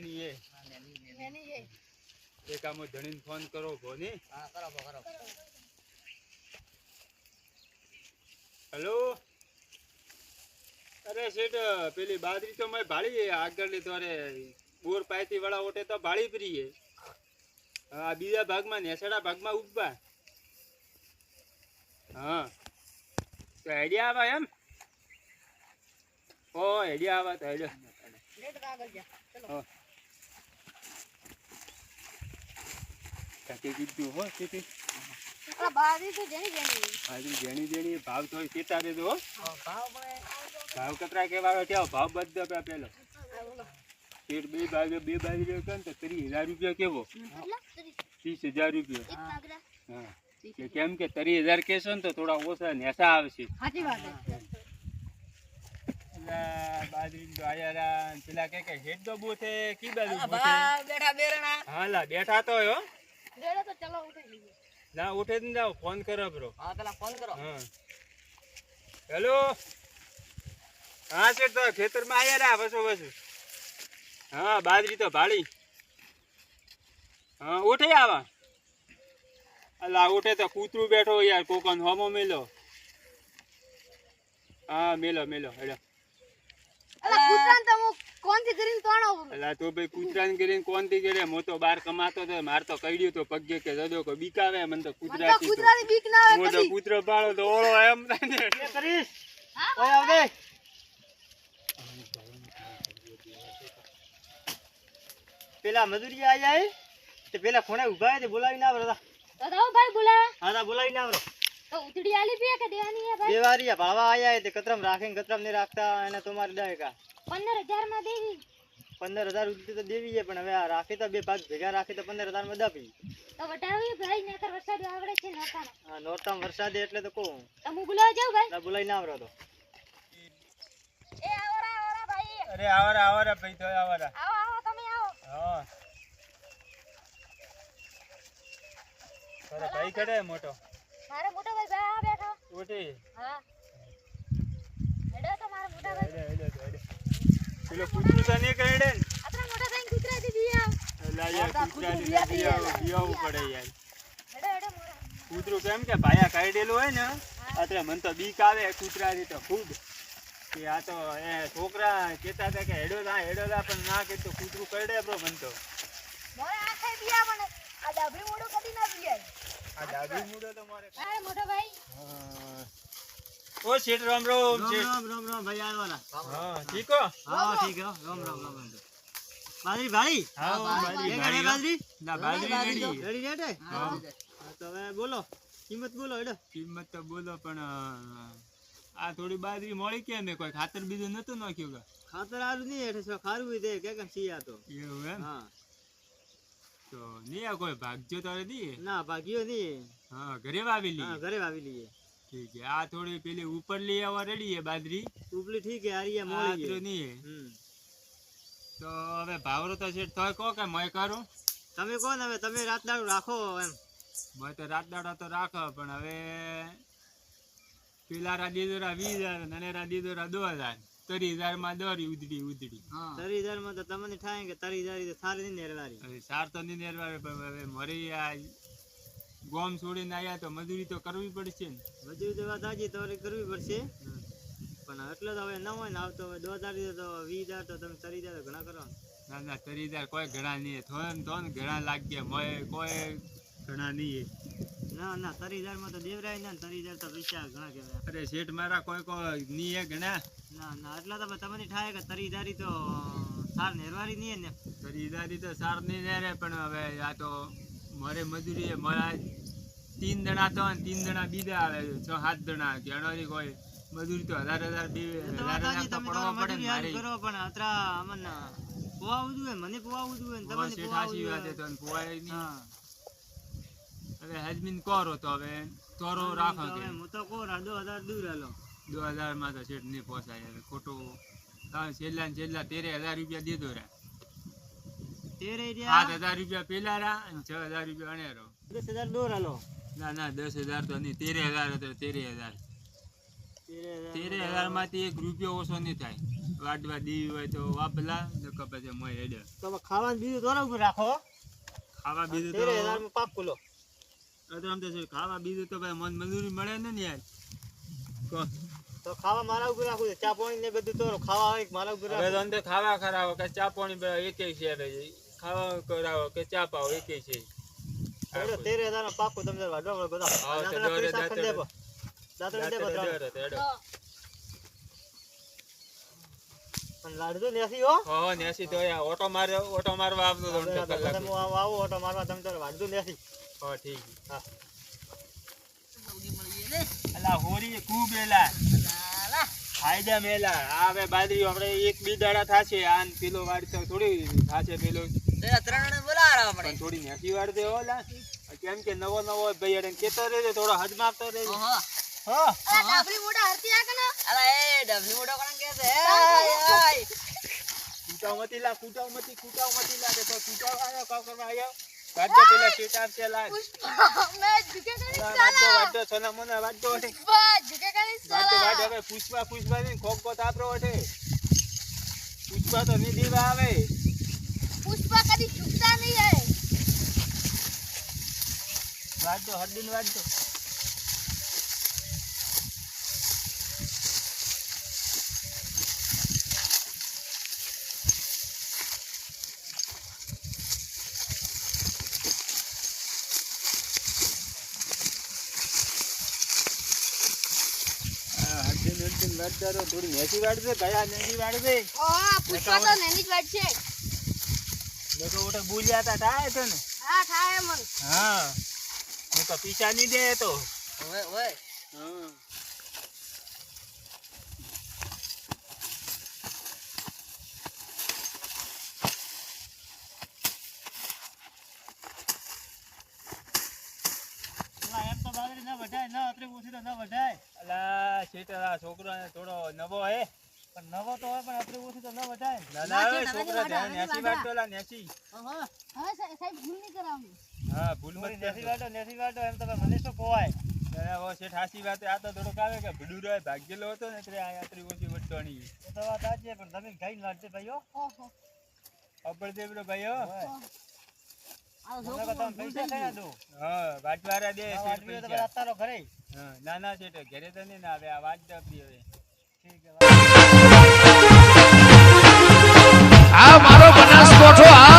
નેની એ એક આમ ધણીને ફોન કરો ભોની. હા કરો કરો હેલો અરે શેઠ પેલી બાદરી તો મેં ભાળી આગળ લીધો અરે બોર પાયથી વાળા ઓટે તો ભાળી પ્રીએ આ બીજા ભાગમાં નેસડા ભાગમાં ઊભા હા. તો આઈડિયા આવે એમ? ઓ આઈડિયા આવે તો આઈડિયા કીધું હો જેણી જેણી ભાવ તો દેજો ભાવ કતરા કેવા કેવો ભાવ બધો પે પેલો. આ બે બાજુ બે બાજુ રહ્યો કે ને તો ત્રીસ હજાર રૂપિયા કેવો? ત્રીસ. હજાર રૂપિયા. હા. કે કેમ કે ત્રીસ હજાર કેસો ને તો થોડા ઓછા નેસા આવશે. સાચી વાત બાજરી તો આયા પેલા કે કે હેડ તો બૂથે કી બાજુ બેઠા બેરણા. હા બેઠા તો હો. ડેડે તો ચલો ઉઠી લઈએ. ના ઉઠે જ ને જાઓ. ફોન કરો બ્રો હા પેલા ફોન કરો. હા. હેલો? હા શેઠ તો ખેતરમાં આયા રહ્યા બસો બસો હા બાજરી તો ભાળી. હા ઉઠે આવા. અલા ઉઠે તો કૂતરું બેઠો યાર કોકન હોમો મેલો હા મેલો મેલો હેડો. અલા કૂતરાને તો હું કોણથી કરીને તોણો અલા તો ભાઈ કૂતરાને કરીને કોનથી કરે મો તો બાર કમાતો તો માર તો કઈડ્યું તો પગે કે જદો કો બીકાવે મને તો કૂતરા તો કૂતરાની બીક ના આવે મો તો કૂતરો પાડો તો ઓળો એમ થાય ને કરીશ. હા ઓય આવજે. પેલા મજૂરી આયા હે? તે પેલા ખોણે ઊભા હે તે બોલાવી ના આવરો દાદા તો ભાઈ બોલાવા. હા તા બોલાવી ના આવરો. ઉતડી આલી પીએ કે દેવાની હે ભાઈ? દેવારી વારી ભાળવા આયા હે તે કતરમ રાખીને કતરમ ને રાખતા એને તમારે દે કા પંદરમાં દેવી. 15000 ઉતડી તો દેવી હે પણ હવે આ રાખી તો બે ભાગ ભેગા રાખી તો 15000 માં દાપી તો વટાવી ભાઈ નકર વરસાદ આવડે છે નકામાં હા નોરતામ વરસાદ એટલે તો કહું તો હું જાવ ભાઈ? ના બોલાઈ ના આવરો તો. એ આવરા આવરા ભાઈ. અરે આવરા આવરા ભાઈ તો આવરા આવો આવો તમે આવો. હા. ભાઈ કડે મોટો. મારો મોટા ભાઈ બા બેઠો ઉઠી. હા. હેડો તો મારા મોટા ભાઈ. હેડે હેડે તો પેલો કૂતરું તો નહીં કરડે ને? આપણા મોટા ભાઈ કૂતરા દીધી આવ. એટલે યાર મોટા કૂતરાની કૂતરું તો બિયાવું- બિયાવું પડે યાર. હેડો હેડો મોરા કૂતરું કેમ કે ભાયા કાઢેલું હોય ને અત્યારે મને તો બીક આવે કૂતરાથી તો ખૂબ. કે આ તો એ છોકરા કહેતા હતા કે હેડો તા હેડો તા પણ ના કીધું કૂતરું કરડે બ્રો મને તો. મોરા આખે બિયા મને આ ડાબી મોડો કદી ના બિયાય મૂડો મોટો ભાઈ. ઓ શેઠ રામ રામ. શેઠ. રામ રામ રામ ભાઈ આવવાના. હા ઠીક હો. હા ઠીક હો. રામ રામ રામ બાજરી ભાઈ? હા બાજરી. બાજરી. બાજરી? ના બાજરી રેડી. રેડી રેડે હા. તો હવે બોલો. કિંમત બોલો એડો કિંમત તો બોલો પણ આ થોડી બાજરી મળી કે ને? કોઈ ખાતર બીજું નતું નાખ્યું કે? ખાતર આરું નહીં એટલે ખારું દે કે કેમ સિયા તો. એવું એમ? હા. તો નહીં આ કોઈ ભાગ્યો તારે દી? ના ભાગ્યો નહીં. હા ઘરે વાવી હા લઈએ ઘરે વાવી લઈએ. ઠીક છે. આ થોડી પેલી ઉપર લઈ આવવા રેડી છે બાજરી ઉપલી ઠીક છે આરિયા મોળી છે. નહીં હમ. તો હવે ભાવરો તો છે તોય કહો કે મય કરું તમે કહો ને હવે તમે રાત દાડું રાખો એમ. મય તો રાત દાડા તો રાખો પણ હવે પેલા રા દીધોરા વીસ હજાર નનેરા દોરા દો હજાર ત્રીસ હજારમાં દોરી ઉધડી ઉધડી. તરી હજારમાં તો તમને થાય કે તરી હજાર તો સારી નહીં નેરવારી હવે સાર તો નહીં નેરવા પણ હવે મરી આ ગોમ છોડીને આવ્યા તો મજૂરી તો કરવી પડશે ને. મજૂરી તો વાત તમારે કરવી પડશે. પણ એટલે તો હવે ન હોય ને આવતો હવે દો હજાર તો વીસ હજાર તો તમે તરી હજાર ઘણા કરો ને. ના તરી હજાર કોઈ ઘણા નહીં. થોડા ને તો ને ઘણા લાગ્યા. મોય કોઈ ઘણા નહીં ના ના તરી હજારમાં તો દેવરાય ના તરી હજાર તો પૈસા ઘણા કહેવાય. અરે શેઠ મારા કોઈ કોઈ નહીં ઘણા. ના ના એટલા તો તમને થાય કે તરી તો સાર નેરવારી નહીં ને ત્રીસ તો સાર નહીં નેરે પણ હવે આ તો મારે મજૂરી મારા તીન જણા તો તીન જણા બીજા આવે છ સાત જણા. કોઈ મજૂરી તો હજાર હજાર બે હજાર હજાર તો પડવા પડે ને મજૂરી હારી મારી કરો પણ અત્રા અમને પોવાવું જોઈએ મને પોવાવું જોઈએ તમને પોવાવું વાત છે તો પોવાય નહીં. હવે હજમીન કરો તો હવે તોરો રાખો કે હું તો કહું દો હજાર દૂર હાલો. દો હજારમાં તો શેઠ નહીં પોસાય હવે ખોટું છેલ્લા ને છેલ્લા તેરે હજાર રૂપિયા દીધો રે. સાત હજાર રૂપિયા પેલા રા અને છ હજાર રૂપિયા અણેરો દસ હજાર દોર હાલો ના ના દસ હજાર તો નહીં. તેરે હજાર હતો તેરે હજાર. તેરે હજારમાંથી એક રૂપિયો ઓછો નહીં થાય. વાટવા દીવી હોય તો વાપલા નકર પછી મોય હેડે. ખાવાનું બીજું તો ઉપર રાખો ખાવા બીજું તેરે હજારમાં પાક ખુલો આ આમ તો ખાવા બીજું તો ભાઈ મન મજૂરી મળે ને યાર. તો ખાવા મારા ઉપર રાખું ચા પાણી ને બધું તો ખાવા હોય મારા ઉપર રાખું? અંદર ખાવા ખરાવો કે ચા પાણી એક છે ખાવા કરાવો કે ચા પાવો એક છે. તેરે હજારમાં પાક તમે જરા વાડવા વાળો બધા. પણ લાડુ નેસી હો. હો નેસી તો ઓટો મારે ઓટો મારવા આવતો તો આવો આવો ઓટો મારવા. તમે તો વાડુ નેસી. હો ઠીક. હા. અલા હોરી ખૂબ એલા. ફાયદા મેલા. આવે હવે બાજરી આપણે એક બે દાડા થાશે આન પેલો વાડતો થોડી થાશે પેલો. ત્રણ બોલાડો આપણે. થોડી નેસી વાડ દે ઓલા કેમ કે નવો નવો ભાઈ અડે કેતો રહેજે થોડો હદ મારતો રહેજે. હા. આ ડાબરી મોઢા હરતી આકે ને? કૂટાવ મતી લા કૂટાવ મતી કૂટાવ મતી લા કે તો કૂટાવ આયો કાવ કરવા આયો વાડો પેલા શીટ છે લા મેં ઝુકે કરી વાડો વાડો સોના મોના વાડો બસ ઝુકે કરી વાડો વાડો હવે પુષ્પા પુષ્પા ને ખોખ કો તાપરો વટે પુષ્પા તો ની દીવા આવે. પુષ્પા કદી ઝુકતા નહીં હે વાડો હરદીન વાડો હા, હરદીન હરદીન વાડો તો થોડી નેસી વાડશે ગયા નેસી વાડશે ઓ પુષ્પા તો નેની જ વાડશે લોકો ઓટે બોલ્યા તા થાય તો ને? હા થાય મન હા. હું તો પીછા ની દે તો. ઓય ઓય હા. તો ના વઢાય ના અત્રે ઓછી તો ના વધાય. અલા શેઠ આ છોકરાને થોડો નવો હે. પણ નવો તો હોય પણ આપણે ઓછું તો ના વઢાય ના ના હવે છોકરા ધ્યાન નેસી નાની વાટતો લા નેસી. હા હવે સાહેબ ભૂલ નહીં કરાવની હા ભૂલ મત નેસી નેસી વાટો નેસી વાટો એમ તમે મને શું કોવાય શેઠ હાસી વાત આ તો થોડોક આવે કે ભીડું રહે ભાગ્યેલો હતો ને એટલે આ યાત્રી ઓછી વટતો તો વાત સાચી પણ તમે ખાઈને વાટજે ભાઈઓ. ઓહો. અપડ દેવડો ભાઈઓ ના ના શેઠ ઘરે. તો નહીં ને આ વાત આપી હવે. આ મારો બનાસકોઠો આ